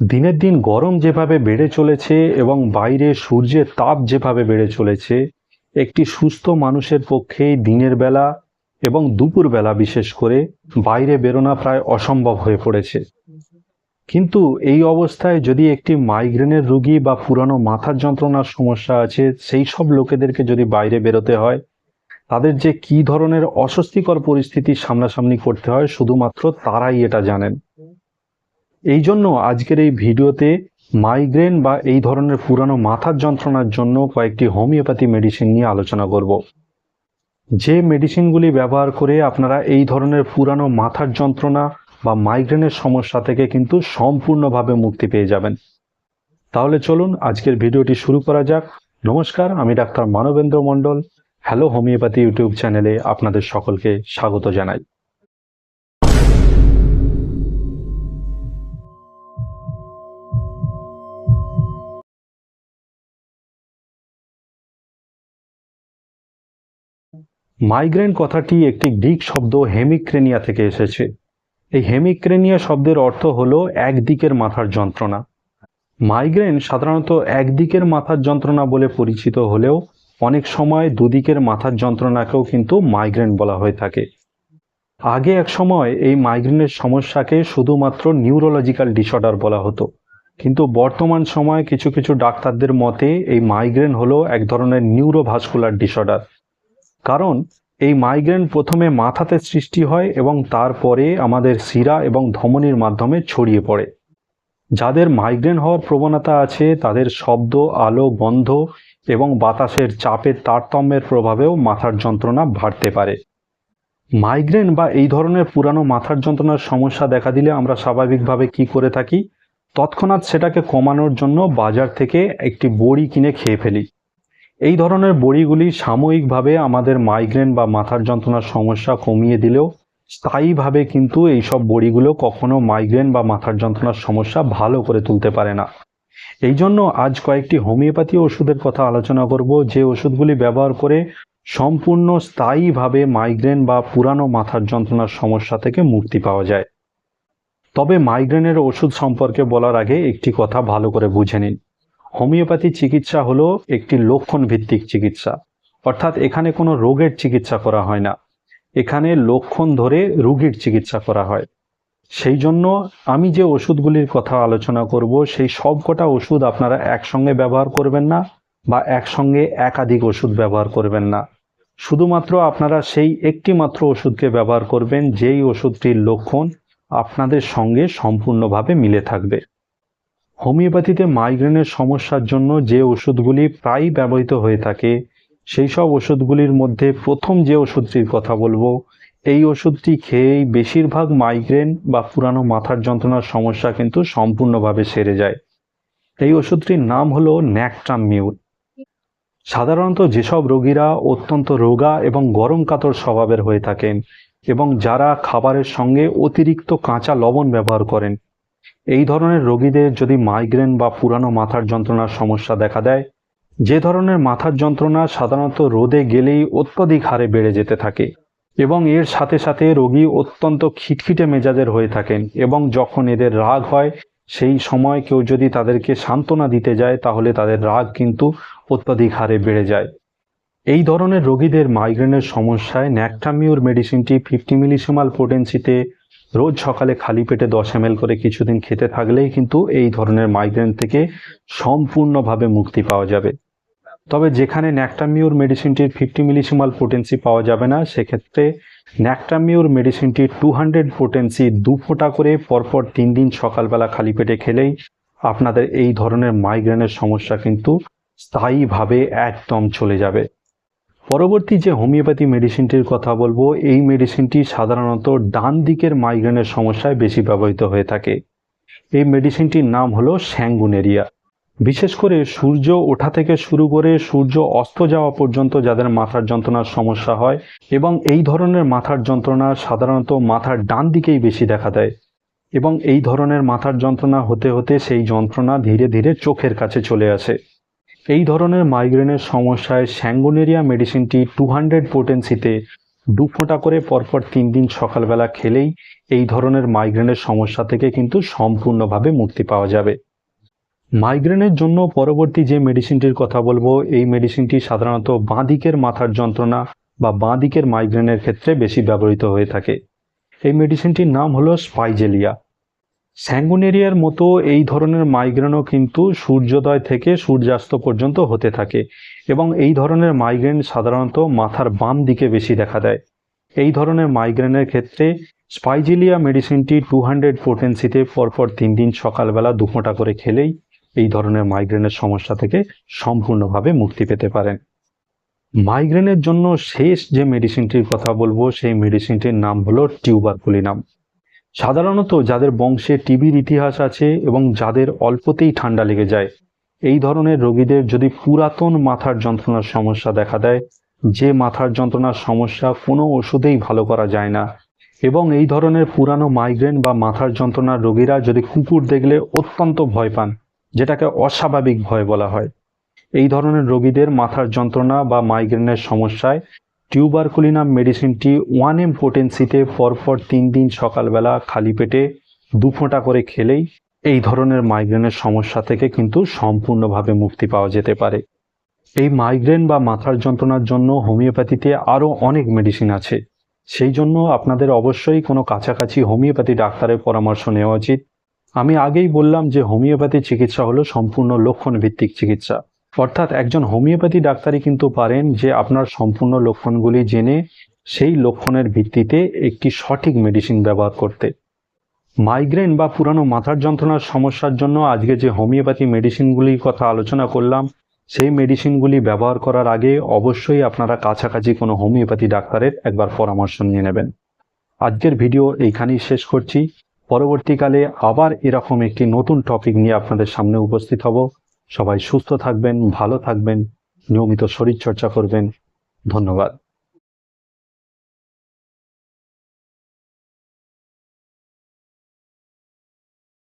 দিনের দিন গরম যেভাবে বেড়ে চলেছে এবং বাইরে সূর্যের তাপ যেভাবে বেড়ে চলেছে, একটি সুস্থ মানুষের পক্ষে দিনের বেলা এবং দুপুরবেলা বিশেষ করে বাইরে বেরোনো প্রায় অসম্ভব হয়ে পড়েছে। কিন্তু এই অবস্থায় যদি একটি মাইগ্রেনের রোগী বা পুরানো মাথার যন্ত্রণার সমস্যা আছে, সেই সব লোকেদেরকে যদি বাইরে বেরোতে হয়, তাদের যে কী ধরনের অস্বস্তিকর পরিস্থিতি সামনাসামনি করতে হয়, শুধুমাত্র তারাই এটা জানেন। এই জন্য আজকের এই ভিডিওতে মাইগ্রেন বা এই ধরনের পুরানো মাথার যন্ত্রণার জন্য কয়েকটি হোমিওপ্যাথি মেডিসিন নিয়ে আলোচনা করব। যে মেডিসিনগুলি ব্যবহার করে আপনারা এই ধরনের পুরানো মাথার যন্ত্রণা বা মাইগ্রেনের সমস্যা থেকে কিন্তু সম্পূর্ণভাবে মুক্তি পেয়ে যাবেন। তাহলে চলুন আজকের ভিডিওটি শুরু করা যাক। নমস্কার, আমি doctor Manabendra Mondal. Hello homeopathy YouTube চ্যানেলে আপনাদের সকলকে স্বাগত জানাই। মাইগ্রেন কথাটি একটি গ্রিক শব্দ হেমিক্রেনিয়া থেকে এসেছে। এই হেমিক্রেনিয়া শব্দের অর্থ হলো একদিকের মাথার যন্ত্রণা। মাইগ্রেন সাধারণত একদিকের মাথার যন্ত্রণা বলে পরিচিত হলেও অনেক সময় দুদিকের মাথার যন্ত্রণাকেও কিন্তু মাইগ্রেন বলা হয়ে থাকে। আগে এক সময় এই মাইগ্রেনের সমস্যাকে শুধুমাত্র নিউরোলজিক্যাল ডিসঅর্ডার বলা হতো। কিন্তু বর্তমান সময়ে কিছু কিছু ডাক্তারদের মতে এই মাইগ্রেন হলো এক ধরনের নিউরোভাস্কুলার ডিসঅর্ডার। কারণ এই মাইগ্রেন প্রথমে মাথাতে সৃষ্টি হয় এবং তারপরে আমাদের শিরা এবং ধমনির মাধ্যমে ছড়িয়ে পড়ে। যাদের মাইগ্রেন হওয়ার প্রবণতা আছে, তাদের শব্দ, আলো গন্ধ এবং বাতাসের চাপের তারতম্যের প্রভাবেও মাথার যন্ত্রণা বাড়তে পারে। মাইগ্রেন বা এই ধরনের পুরানো মাথার যন্ত্রণার সমস্যা দেখা দিলে আমরা স্বাভাবিকভাবে কি করে থাকি? তৎক্ষণাৎ সেটাকে কমানোর জন্য বাজার থেকে একটি বড়ি কিনে খেয়ে ফেলি। এই ধরনের বড়িগুলি সাময়িকভাবে আমাদের মাইগ্রেন বা মাথার যন্ত্রণার সমস্যা কমিয়ে দিলেও স্থায়ীভাবে কিন্তু এইসব বড়িগুলো কখনো মাইগ্রেন বা মাথার যন্ত্রণার সমস্যা ভালো করে তুলতে পারে না। এই জন্য আজ কয়েকটি হোমিওপ্যাথি ওষুধের কথা আলোচনা করব, যে ওষুধগুলি ব্যবহার করে সম্পূর্ণ স্থায়ীভাবে মাইগ্রেন বা পুরানো মাথার যন্ত্রণার সমস্যা থেকে মুক্তি পাওয়া যায়। তবে মাইগ্রেনের ওষুধ সম্পর্কে বলার আগে একটি কথা ভালো করে বুঝে নিন। হোমিওপ্যাথি চিকিৎসা হলো একটি লক্ষণ ভিত্তিক চিকিৎসা। অর্থাৎ এখানে কোনো রোগের চিকিৎসা করা হয় না। এখানে লক্ষণ ধরে রোগীর চিকিৎসা করা হয়। সেই জন্য আমি যে ওষুধগুলির কথা আলোচনা করব, সেই সবকটা ওষুধ আপনারা একসঙ্গে ব্যবহার করবেন না বা একসঙ্গে একাধিক ওষুধ ব্যবহার করবেন না। শুধুমাত্র আপনারা সেই একটি মাত্র ওষুধকে ব্যবহার করবেন, যেই ওষুধটির লক্ষণ আপনাদের সঙ্গে সম্পূর্ণভাবে মিলে থাকবে। হোমিওপ্যাথিতে মাইগ্রেনের সমস্যার জন্য যে ওষুধগুলি প্রায়ই ব্যবহৃত হয়ে থাকে, সেই সব ওষুধগুলির মধ্যে প্রথম যে ওষুধটির কথা বলব, এই ওষুধটি খেয়েই বেশিরভাগ মাইগ্রেন বা পুরানো মাথার যন্ত্রণার সমস্যা কিন্তু সম্পূর্ণভাবে সেরে যায়। এই ওষুধটির নাম হলো ন্যাকট্রামিউর সাধারণত যেসব রোগীরা অত্যন্ত রোগা এবং গরম কাতর স্বভাবের হয়ে থাকেন এবং যারা খাবারের সঙ্গে অতিরিক্ত কাঁচা লবণ ব্যবহার করেন এই ধরনের রোগীদের যদি মাইগ্রেন বা পুরানো মাথার যন্ত্রণার সমস্যা দেখা দেয়, যে ধরনের মাথার যন্ত্রণা সাধারণত রোদে গেলেই অত্যধিক হারে বেড়ে যেতে থাকে এবং এর সাথে সাথে রোগী অত্যন্ত খিটখিটে মেজাজের হয়ে থাকেন এবং যখন এদের রাগ হয়, সেই সময় কেউ যদি তাদেরকে সান্ত্বনা দিতে যায়, তাহলে তাদের রাগ কিন্তু অত্যধিক হারে বেড়ে যায়। এই ধরনের রোগীদের মাইগ্রেনের সমস্যায় ন্যাকটামিউর মেডিসিনটি ফিফটি মিলিসিমাল পোটেন্সিতে রোজ সকালে খালি পেটে দশ এম করে কিছুদিন খেতে থাকলেই কিন্তু এই ধরনের মাইগ্রেন থেকে সম্পূর্ণভাবে মুক্তি পাওয়া যাবে। তবে যেখানে ন্যাকটামিউর মেডিসিনটির ফিফটি মিলিসিমাল পোটেন্সি পাওয়া যাবে না, সেক্ষেত্রে ন্যাকটামিউর মেডিসিনটি টু হান্ড্রেড পোটেন্সি দু ফোঁটা করে পরপর তিন দিন সকালবেলা খালি পেটে খেলেই আপনাদের এই ধরনের মাইগ্রেনের সমস্যা কিন্তু স্থায়ীভাবে একদম চলে যাবে। পরবর্তী যে হোমিওপ্যাথি মেডিসিনটির কথা বলব, এই মেডিসিনটি সাধারণত ডান দিকের মাইগ্রেনের সমস্যায় বেশি ব্যবহৃত হয়ে থাকে। এই মেডিসিনটির নাম হলো স্যাঙ্গুনেরিয়া। বিশেষ করে সূর্য ওঠা থেকে শুরু করে সূর্য অস্ত যাওয়া পর্যন্ত যাদের মাথার যন্ত্রণার সমস্যা হয় এবং এই ধরনের মাথার যন্ত্রণা সাধারণত মাথার ডান দিকেই বেশি দেখা দেয় এবং এই ধরনের মাথার যন্ত্রণা হতে হতে সেই যন্ত্রণা ধীরে ধীরে চোখের কাছে চলে আসে। এই ধরনের মাইগ্রেনের সমস্যায় স্যাঙ্গোনেরিয়া মেডিসিনটি টু হান্ড্রেড পোটেন্সিতে দু ফোঁটা করে পরপর তিন দিন সকালবেলা খেলেই এই ধরনের মাইগ্রেনের সমস্যা থেকে কিন্তু সম্পূর্ণভাবে মুক্তি পাওয়া যাবে। মাইগ্রেনের জন্য পরবর্তী যে মেডিসিনটির কথা বলব, এই মেডিসিনটি সাধারণত বাঁ দিকের মাথার যন্ত্রণা বা বাঁ দিকের মাইগ্রেনের ক্ষেত্রে বেশি ব্যবহৃত হয়ে থাকে। এই মেডিসিনটির নাম হলো স্পাইজেলিয়া স্যাঙ্গুনেরিয়ার মতো এই ধরনের মাইগ্রেনও কিন্তু সূর্যোদয় থেকে সূর্যাস্ত পর্যন্ত হতে থাকে এবং এই ধরনের মাইগ্রেন সাধারণত মাথার বাম দিকে বেশি দেখা দেয়। এই ধরনের মাইগ্রেনের ক্ষেত্রে স্পাইজিলিয়া মেডিসিনটি টু হান্ড্রেড পোটেন্সিতে পরপর তিন দিন সকালবেলা দু করে খেলেই এই ধরনের মাইগ্রেনের সমস্যা থেকে সম্পূর্ণভাবে মুক্তি পেতে পারেন। মাইগ্রেনের জন্য শেষ যে মেডিসিনটির কথা বলব, সেই মেডিসিনটির নাম হলো টিউবারকুলিনাম। সাধারণত যাদের বংশে টিবির ইতিহাস আছে এবং যাদের অল্পতেই ঠান্ডা লেগে যায়, এই ধরনের রোগীদের যদি পুরাতন মাথার যন্ত্রণার সমস্যা দেখা দেয়, যে মাথার যন্ত্রণার সমস্যা কোনো ওষুধেই ভালো করা যায় না। এবং এই ধরনের পুরানো মাইগ্রেন বা মাথার যন্ত্রণার রোগীরা যদি কুকুর দেখলে অত্যন্ত ভয় পান, যেটাকে অস্বাভাবিক ভয় বলা হয়, এই ধরনের রোগীদের মাথার যন্ত্রণা বা মাইগ্রেনের সমস্যায় টিউবারকুলিনাম মেডিসিনটি ওয়ান এম পোটেন্সিতে পরপর তিন দিন সকালবেলা খালি পেটে দু ফোঁটা করে খেলেই এই ধরনের মাইগ্রেনের সমস্যা থেকে কিন্তু সম্পূর্ণভাবে মুক্তি পাওয়া যেতে পারে। এই মাইগ্রেন বা মাথার যন্ত্রণার জন্য হোমিওপ্যাথিতে আরও অনেক মেডিসিন আছে। সেই জন্য আপনাদের অবশ্যই কোনো কাছাকাছি হোমিওপ্যাথি ডাক্তারের পরামর্শ নেওয়া উচিত। আমি আগেই বললাম যে হোমিওপ্যাথি চিকিৎসা হলো সম্পূর্ণ লক্ষণ ভিত্তিক চিকিৎসা। অর্থাৎ একজন হোমিওপ্যাথি ডাক্তারই কিন্তু পারেন যে আপনার সম্পূর্ণ লক্ষণগুলি জেনে সেই লক্ষণের ভিত্তিতে একটি সঠিক মেডিসিন ব্যবহার করতে। মাইগ্রেন বা পুরানো মাথার যন্ত্রণার সমস্যার জন্য আজকে যে হোমিওপ্যাথি মেডিসিনগুলির কথা আলোচনা করলাম, সেই মেডিসিনগুলি ব্যবহার করার আগে অবশ্যই আপনারা কাছাকাছি কোনো হোমিওপ্যাথি ডাক্তারের একবার পরামর্শ নিয়ে নেবেন। আজকের ভিডিও এইখানেই শেষ করছি। পরবর্তীকালে আবার এরকম একটি নতুন টপিক নিয়ে আপনাদের সামনে উপস্থিত হব। সবাই সুস্থ থাকবেন ভালো থাকবেন নিয়মিত শরীরচর্চা করবেন। ধন্যবাদ।